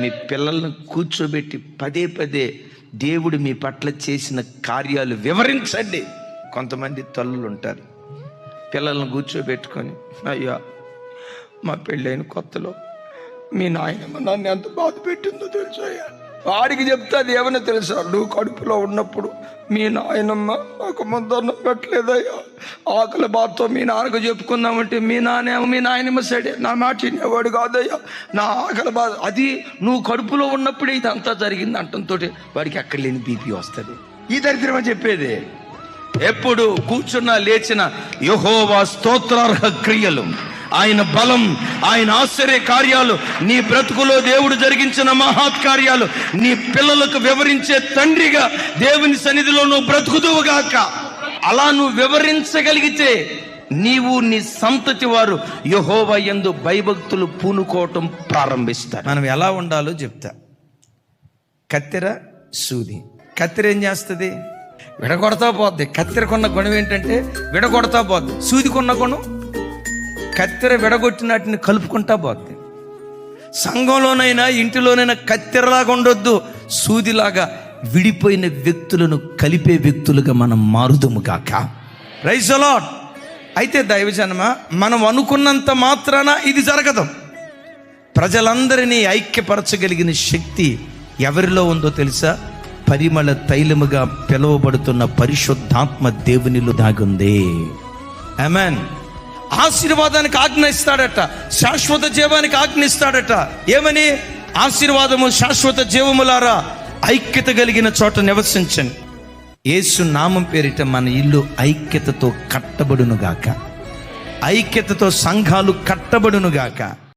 మీ పిల్లల్ని కూర్చోబెట్టి పదే పదే దేవుడు మీ పట్ల చేసిన కార్యాలు వివరించండి. కొంతమంది తల్లులు ఉంటారు పిల్లల్ని కూర్చోబెట్టుకొని అయ్యా మా పెళ్ళైన కొత్తలో మీ నాయనమ్మ నన్ను ఎంత బాధ పెట్టిందో తెలుసు వాడికి చెప్తే అది ఏమైనా తెలుసా? నువ్వు కడుపులో ఉన్నప్పుడు మీ నాయనమ్మ నాకు ముద్దన్నం పెట్టలేదయ్యా. ఆకలి బాధతో మీ నాన్నకు చెప్పుకుందామంటే మీ నాన్నేమో మీ నాయనమ్మ సైడే నా మాట వినేవాడు కాదయ్యా. నా ఆకలి బాధ అది నువ్వు కడుపులో ఉన్నప్పుడే ఇదంతా జరిగింది అంటంతో వాడికి ఎక్కడ లేని బీపీ వస్తుంది. ఈ దరిద్రమే చెప్పేది. ఎప్పుడు కూర్చున్నా లేచిన యహోవా స్తోత్రార్హ క్రియలు. ఆయన బలం ఆయన ఆశ్చర్య కార్యాలు నీ బ్రతుకులో దేవుడు జరిగించిన మహత్ కార్యాలు నీ పిల్లలకు వివరించే తండ్రిగా దేవుని సన్నిధిలో నువ్వు బ్రతుకుదువుగాక అలా నువ్వు వివరించగలిగితే నీవు నీ సంతతి వారు యహోవా యందు భయభక్తులు పూనుకోవటం ప్రారంభిస్తారు. మనం ఎలా ఉండాలో చెప్తా. కత్తెర సూది. కత్తెర ఏం చేస్తుంది? విడగొడతా పోద్ది. కత్తెరకున్న గుణం ఏంటంటే విడగొడతా పోద్ది. సూదికున్న గుణం కత్తెర విడగొట్టినట్టుని కలుపుకుంటా పోద్ది. సంఘంలోనైనా ఇంటిలోనైనా కత్తెరలాగా ఉండొద్దు. సూదిలాగా విడిపోయిన వ్యక్తులను కలిపే వ్యక్తులుగా మనం మారుదము కాక రైస్ అలాట్ అయితే దైవజనమ మనం అనుకున్నంత మాత్రాన ఇది జరగదు. ప్రజలందరినీ ఐక్యపరచగలిగిన శక్తి ఎవరిలో ఉందో తెలుసా? పరిమళ తైలముగా పిలువబడుతున్న పరిశుద్ధాత్మ దేవునిలో దాగుంది. అమెన్ ఆశీర్వాదానికి ఆజ్ఞ ఇస్తాడట శాశ్వత జీవానికి ఆజ్ఞ ఇస్తాడట ఏమని? ఆశీర్వాదము శాశ్వత జీవములారా ఐక్యత కలిగిన చోట నివసించండి. యేసు నామం పేరిట మన ఇల్లు ఐక్యతతో కట్టబడునుగాక. ఐక్యతతో సంఘాలు కట్టబడునుగాక.